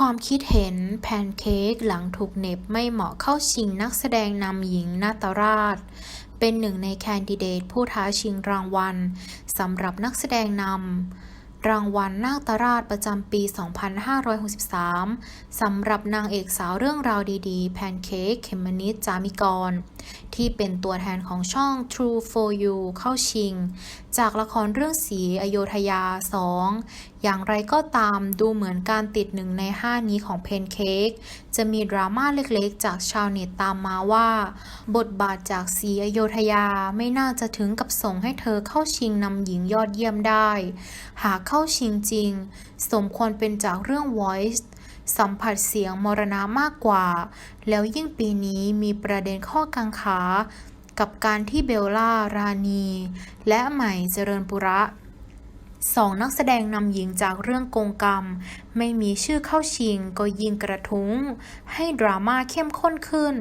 ความคิดเห็นแพนเค้กหลังถูกเน็บไม่เหมาะเข้าชิงนักแสดงนำหญิงนาตราช เป็นหนึ่งในแคนดิเดตผู้ท้าชิงรางวัลสำหรับนักแสดงนำรางวัลนาตราชประจำปี 2563 สำหรับนางเอกสาวเรื่องราวดีๆ แพนเค้กเขมมนิดจามิกร ที่เป็นตัวแทนของช่อง True for You เข้าชิง จากละครเรื่องสีอโยธยา 2 อย่างไรก็ตามดูเหมือนการติดหนึ่งใน 5 นี้ของเพนเค้กจะมีดราม่าเล็กๆ จากชาวเน็ตตามมาว่า บทบาทจากสีอโยธยาไม่น่าจะถึงกับส่งให้เธอเข้าชิงนำหญิงยอดเยี่ยมได้ หากเข้าชิงจริง สมควรเป็นจากเรื่อง Voice สัมผัสเสียงมรณะมากกว่า แล้วยิ่งปีนี้มีประเด็นข้อกังขา กับการที่เบลล่าราณี และใหม่เจริญปุระสองนักแสดงนำหญิงจากเรื่องกงกรรม ไม่มีชื่อเข้าชิงก็ยิงกระทุ้ง ให้ดราม่าเข้มข้นขึ้น